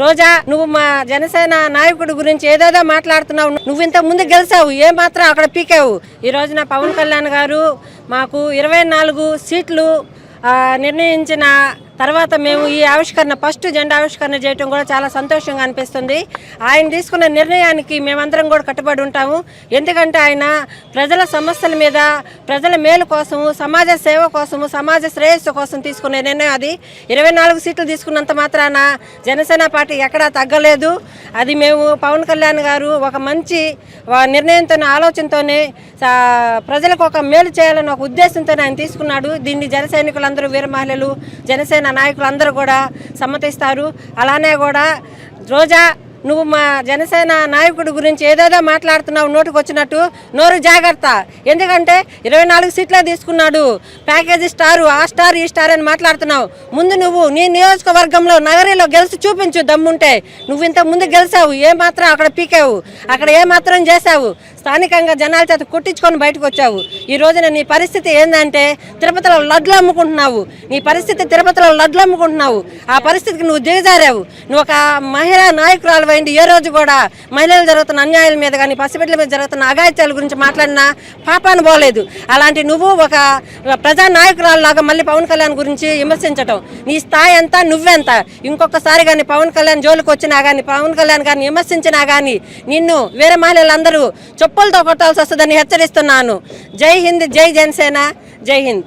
రోజా నువ్వు మా జనసేన నాయకుడు గురించి ఏదేదో మాట్లాడుతున్నావు. నువ్వు ఇంత ముందు గెలిచావు ఏ మాత్రం అక్కడ పీకావు. ఈ రోజున పవన్ కళ్యాణ్ గారు మాకు ఇరవై నాలుగు సీట్లు నిర్ణయించిన తర్వాత మేము ఈ ఆవిష్కరణ ఫస్ట్ జెండా ఆవిష్కరణ చేయటం కూడా చాలా సంతోషంగా అనిపిస్తుంది. ఆయన తీసుకున్న నిర్ణయానికి మేమందరం కూడా కట్టుబడి ఉంటాము. ఎందుకంటే ఆయన ప్రజల సమస్యల మీద ప్రజల మేలు కోసము సమాజ సేవ కోసము సమాజ శ్రేయస్సు కోసం తీసుకునే నిర్ణయం అది. ఇరవై నాలుగు సీట్లు తీసుకున్నంత మాత్రాన జనసేన పార్టీ ఎక్కడా తగ్గలేదు. అది మేము పవన్ కళ్యాణ్ గారు ఒక మంచి నిర్ణయంతో ఆలోచనతోనే ప్రజలకు ఒక మేలు చేయాలని ఒక ఉద్దేశంతో ఆయన తీసుకున్నాడు. దీన్ని జన సైనికులందరూ వీర మహిళలు జనసేన నాయకులు అందరూ కూడా సమ్మతిస్తారు. అలానే కూడా రోజా నువ్వు మా జనసేన నాయకుడి గురించి ఏదేదో మాట్లాడుతున్నావు నోటుకు వచ్చినట్టు నోరు జాగ్రత్త. ఎందుకంటే ఇరవై నాలుగు సీట్లే తీసుకున్నాడు. ప్యాకేజీ స్టారు ఆ స్టార్ ఈ స్టార్ అని మాట్లాడుతున్నావు. ముందు నువ్వు నీ నియోజకవర్గంలో నగరీలో గెలిచి చూపించు దమ్ముంటే. నువ్వు ఇంత ముందు గెలిచావు ఏమాత్రం అక్కడ పీకావు అక్కడ ఏమాత్రం చేసావు చేశావు. స్థానికంగా జనాల చేత కొట్టించుకొని బయటకు వచ్చావు. ఈ రోజున నీ పరిస్థితి ఏంటంటే తిరుపతిలో లడ్లు అమ్ముకుంటున్నావు. నీ పరిస్థితి తిరుపతిలో లడ్లు అమ్ముకుంటున్నావు. ఆ పరిస్థితికి నువ్వు దిగజారావు. నువ్వు ఒక మహిళా నాయకురాలు అయింది. ఏ రోజు కూడా మహిళలు జరుగుతున్న అన్యాయాల మీద కానీ పసిబిడ్డల మీద జరుగుతున్న అఘాయిత్యాల గురించి మాట్లాడినా పాపాను పోలేదు. అలాంటి నువ్వు ఒక ప్రజా నాయకురాలు మళ్ళీ పవన్ కళ్యాణ్ గురించి విమర్శించటం. నీ స్థాయి ఎంత నువ్వెంత ఇంకొకసారి కానీ పవన్ కళ్యాణ్ జోలికి వచ్చినా కానీ పవన్ కళ్యాణ్ గారిని విమర్శించినా కానీ నిన్ను వేరే మహిళలందరూ చెప్పులతో కొట్టాల్సి వస్తుందని హెచ్చరిస్తున్నాను. జై హింద్ జై జనసేన జై హింద్.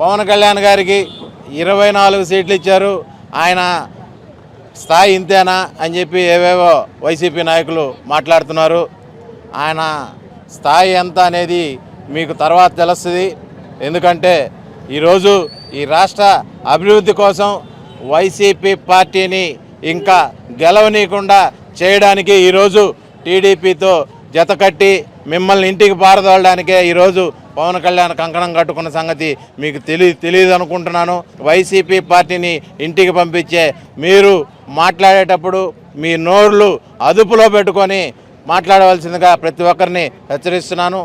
పవన్ కళ్యాణ్ గారికి ఇరవై నాలుగు సీట్లు ఇచ్చారు. ఆయన స్థాయి ఇంతేనా అని చెప్పి ఏవేవో వైసీపీ నాయకులు మాట్లాడుతున్నారు. ఆయన స్థాయి ఎంత అనేది మీకు తర్వాత తెలుస్తుంది. ఎందుకంటే ఈరోజు ఈ రాష్ట్ర అభివృద్ధి కోసం వైసీపీ పార్టీని ఇంకా గెలవనీయకుండా చేయడానికి ఈరోజు టీడీపీతో జతకట్టి మిమ్మల్ని ఇంటికి పారదోలడానికే ఈరోజు పవన్ కళ్యాణ్ కంకణం కట్టుకున్న సంగతి మీకు తెలియ తెలియదు అనుకుంటున్నాను. వైసీపీ పార్టీని ఇంటికి పంపించే మీరు మాట్లాడేటప్పుడు మీ నోర్లు అదుపులో పెట్టుకొని మాట్లాడవలసిందిగా ప్రతి ఒక్కరిని హెచ్చరిస్తున్నాను.